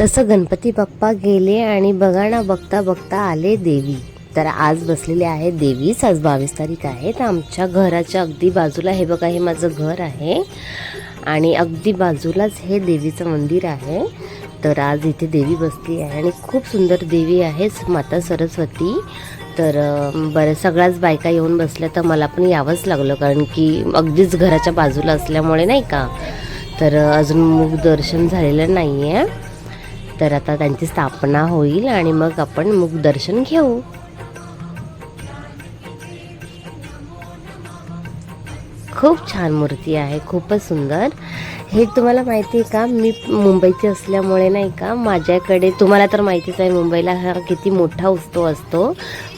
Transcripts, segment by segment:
तसं गणपती बाप्पा गेले आणि बघा ना बघता बघता आले देवी. तर आज बसलेले आहे देवीच आज बावीस तारीख आहे. तर आमच्या घराच्या अगदी बाजूला हे बघा हे माझं घर आहे. आणि अगदी बाजूलाच हे देवीचं मंदिर आहे. तर आज इथे देवी बसली आहे आणि खूप सुंदर देवी आहे माता सरस्वती. तर बरं सगळ्याच बायका येऊन बसल्या तर मला पण यावंच लागलं कारण की अगदीच घराच्या बाजूला असल्यामुळे नाही का? तर अजून मुख दर्शन झालेलं नाही आहे तर आता त्यांची स्थापना होईल आणि मग आपण मुख दर्शन घेऊ. खूप छान मूर्ती आहे खूपच सुंदर. हे तुम्हाला माहिती आहे का? मी मुंबईची असल्यामुळे नाही का? माझ्याकडे तुम्हाला तर माहितीच आहे मुंबईला हा किती मोठा उत्सव असतो.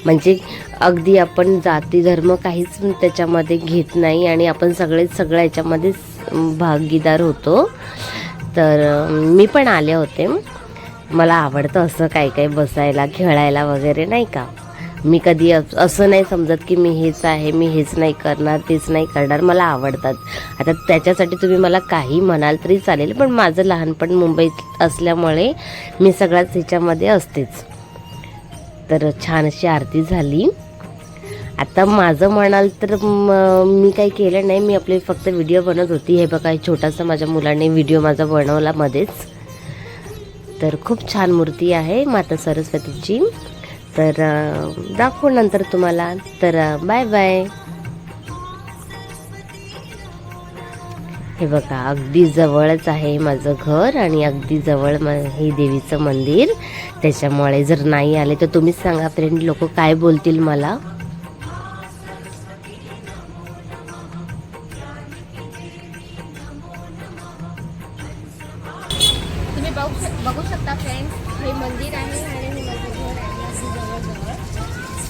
म्हणजे अगदी आपण जाती धर्म काहीच त्याच्यामध्ये घेत नाही आणि आपण सगळेच सगळ्या याच्यामध्येच भागीदार होतो. तर मी पण आले होते. मला आवडतं असं काय काय बसायला खेळायला वगैरे नाही का? मी कधी असं नाही समजत की मी हेच आहे मी हेच नाही करणार तेच नाही करणार मला आवडतात. आता त्याच्यासाठी तुम्ही मला काही म्हणाल तरी चालेल पण माझं लहानपण मुंबईत असल्यामुळे मी सगळ्याच ह्याच्यामध्ये असतेच. तर छान अशी आरती झाली. आता माझं म्हणाल तर मी काही केलं नाही मी आपले फक्त व्हिडिओ बनवत होती. हे बघा छोटासा माझ्या मुलाने व्हिडिओ माझा बनवला मध्येच. तर खूप छान मूर्ती आहे माता सरस्वतीची. तर दाखवू नंतर तुम्हाला. तर बाय बाय हे बघा अगदी जवळच आहे माझं घर आणि अगदी जवळ म हे देवीचं मंदिर. त्याच्यामुळे जर नाही आले तर तुम्हीच सांगा फ्रेंड लोक काय बोलतील मला. तुम्ही बघू शक बघू शकता फ्रेंड्स हे मंदिर आहे.